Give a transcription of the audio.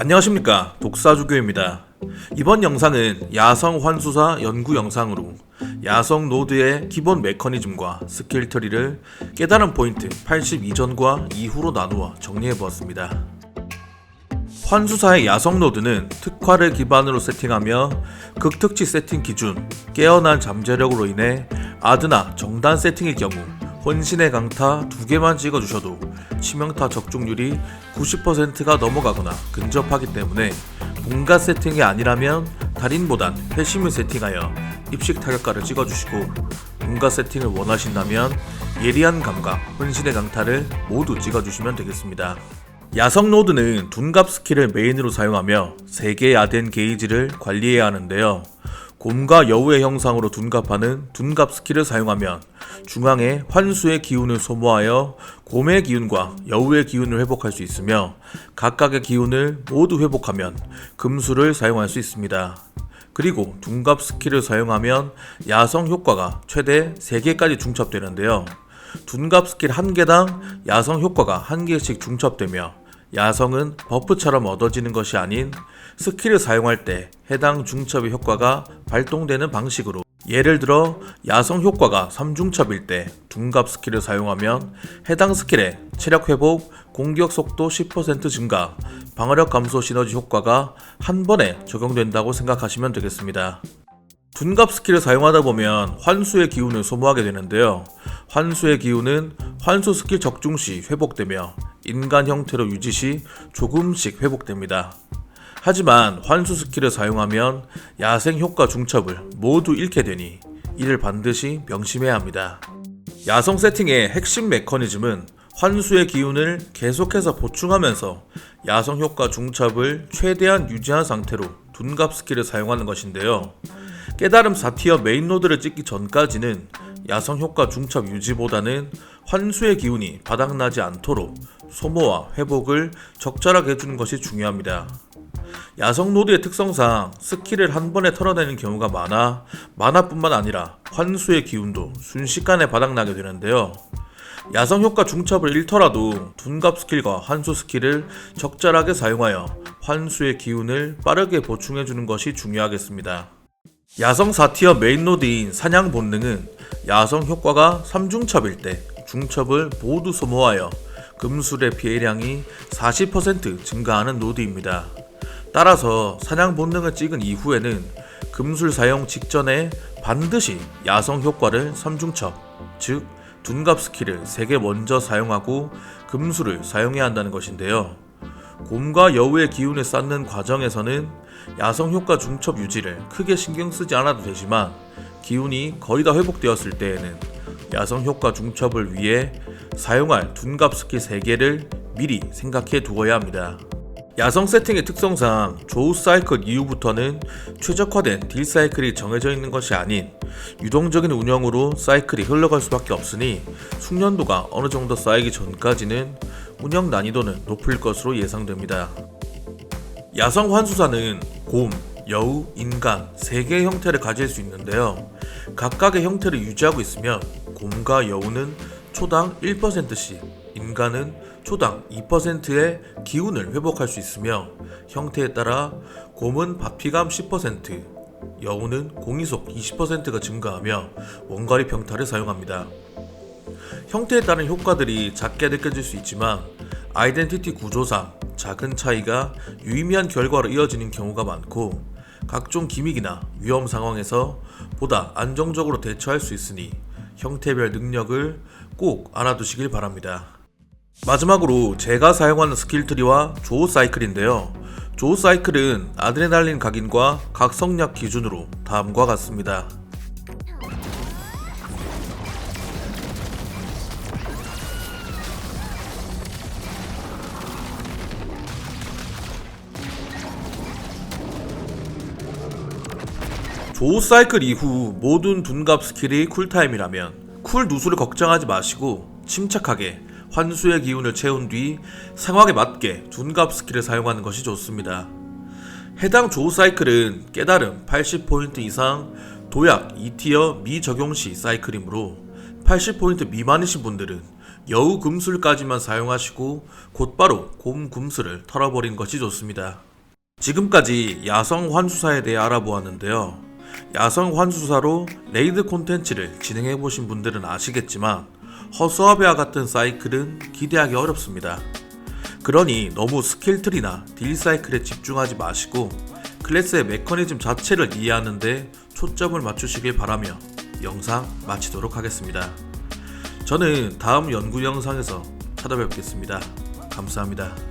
안녕하십니까 독사주교입니다. 이번 영상은 야성 환수사 연구 영상으로 야성 노드의 기본 메커니즘과 스킬 트리를 깨달은 포인트 80 이전과 이후로 나누어 정리해 보았습니다. 환수사의 야성 노드는 특화를 기반으로 세팅하며 극특치 세팅 기준 깨어난 잠재력으로 인해 아드나 정단 세팅의 경우 혼신의 강타 두 개만 찍어주셔도 치명타 적중률이 90%가 넘어가거나 근접하기 때문에 분가 세팅이 아니라면 달인보단 회심을 세팅하여 입식 타격가를 찍어주시고 분가 세팅을 원하신다면 예리한 감각, 혼신의 강타를 모두 찍어주시면 되겠습니다. 야성 노드는 둔갑 스킬을 메인으로 사용하며 3개의 아덴 게이지를 관리해야 하는데요. 곰과 여우의 형상으로 둔갑하는 둔갑 스킬을 사용하면 중앙에 환수의 기운을 소모하여 곰의 기운과 여우의 기운을 회복할 수 있으며 각각의 기운을 모두 회복하면 금수를 사용할 수 있습니다. 그리고 둔갑 스킬을 사용하면 야성 효과가 최대 3개까지 중첩되는데요. 둔갑 스킬 1개당 야성 효과가 1개씩 중첩되며 야성은 버프처럼 얻어지는 것이 아닌 스킬을 사용할 때 해당 중첩의 효과가 발동되는 방식으로 예를 들어 야성 효과가 3중첩일 때 둔갑 스킬을 사용하면 해당 스킬의 체력 회복, 공격 속도 10% 증가, 방어력 감소 시너지 효과가 한 번에 적용된다고 생각하시면 되겠습니다. 둔갑 스킬을 사용하다 보면 환수의 기운을 소모하게 되는데요. 환수의 기운은 환수 스킬 적중 시 회복되며 인간 형태로 유지 시 조금씩 회복됩니다. 하지만 환수 스킬을 사용하면 야생 효과 중첩을 모두 잃게 되니 이를 반드시 명심해야 합니다. 야성 세팅의 핵심 메커니즘은 환수의 기운을 계속해서 보충하면서 야성 효과 중첩을 최대한 유지한 상태로 둔갑 스킬을 사용하는 것인데요. 깨달음 4티어 메인 노드를 찍기 전까지는 야성 효과 중첩 유지보다는 환수의 기운이 바닥나지 않도록 소모와 회복을 적절하게 해주는 것이 중요합니다. 야성 노드의 특성상 스킬을 한 번에 털어내는 경우가 많아 만화뿐만 아니라 환수의 기운도 순식간에 바닥나게 되는데요. 야성 효과 중첩을 잃더라도 둔갑 스킬과 환수 스킬을 적절하게 사용하여 환수의 기운을 빠르게 보충해주는 것이 중요하겠습니다. 야성 4티어 메인 노드인 사냥 본능은 야성 효과가 3중첩일 때 중첩을 모두 소모하여 금술의 피해량이 40% 증가하는 노드입니다. 따라서 사냥 본능을 찍은 이후에는 금술 사용 직전에 반드시 야성 효과를 3중첩, 즉 둔갑 스킬을 3개 먼저 사용하고 금술을 사용해야 한다는 것인데요. 곰과 여우의 기운을 쌓는 과정에서는 야성 효과 중첩 유지를 크게 신경 쓰지 않아도 되지만 기운이 거의 다 회복되었을 때에는 야성 효과 중첩을 위해 사용할 둔갑 스킬 3개를 미리 생각해 두어야 합니다. 야성 세팅의 특성상 조우 사이클 이후부터는 최적화된 딜 사이클이 정해져 있는 것이 아닌 유동적인 운영으로 사이클이 흘러갈 수밖에 없으니 숙련도가 어느 정도 쌓이기 전까지는 운영 난이도는 높을 것으로 예상됩니다. 야성 환수사는 곰, 여우, 인간 3개의 형태를 가질 수 있는데요. 각각의 형태를 유지하고 있으면 곰과 여우는 초당 1%씩, 인간은 초당 2%의 기운을 회복할 수 있으며 형태에 따라 곰은 바피감 10%, 여우는 공이속 20%가 증가하며 원거리 평타를 사용합니다. 형태에 따른 효과들이 작게 느껴질 수 있지만 아이덴티티 구조상 작은 차이가 유의미한 결과로 이어지는 경우가 많고 각종 기믹이나 위험 상황에서 보다 안정적으로 대처할 수 있으니 형태별 능력을 꼭 알아두시길 바랍니다. 마지막으로 제가 사용하는 스킬 트리와 조우 사이클인데요. 조우 사이클은 아드레날린 각인과 각성약 기준으로 다음과 같습니다. 조우 사이클 이후 모든 둔갑 스킬이 쿨타임이라면 쿨 누수를 걱정하지 마시고 침착하게 환수의 기운을 채운 뒤 상황에 맞게 둔갑 스킬을 사용하는 것이 좋습니다. 해당 조우 사이클은 깨달음 80포인트 이상 도약 2티어 미적용 시 사이클이므로 80포인트 미만이신 분들은 여우 금술까지만 사용하시고 곧바로 곰 금술을 털어버린 것이 좋습니다. 지금까지 야성 환수사에 대해 알아보았는데요. 야성 환수사로 레이드 콘텐츠를 진행해 보신 분들은 아시겠지만 허수아비와 같은 사이클은 기대하기 어렵습니다. 그러니 너무 스킬트리나 딜 사이클에 집중하지 마시고 클래스의 메커니즘 자체를 이해하는데 초점을 맞추시길 바라며 영상 마치도록 하겠습니다. 저는 다음 연구 영상에서 찾아뵙겠습니다. 감사합니다.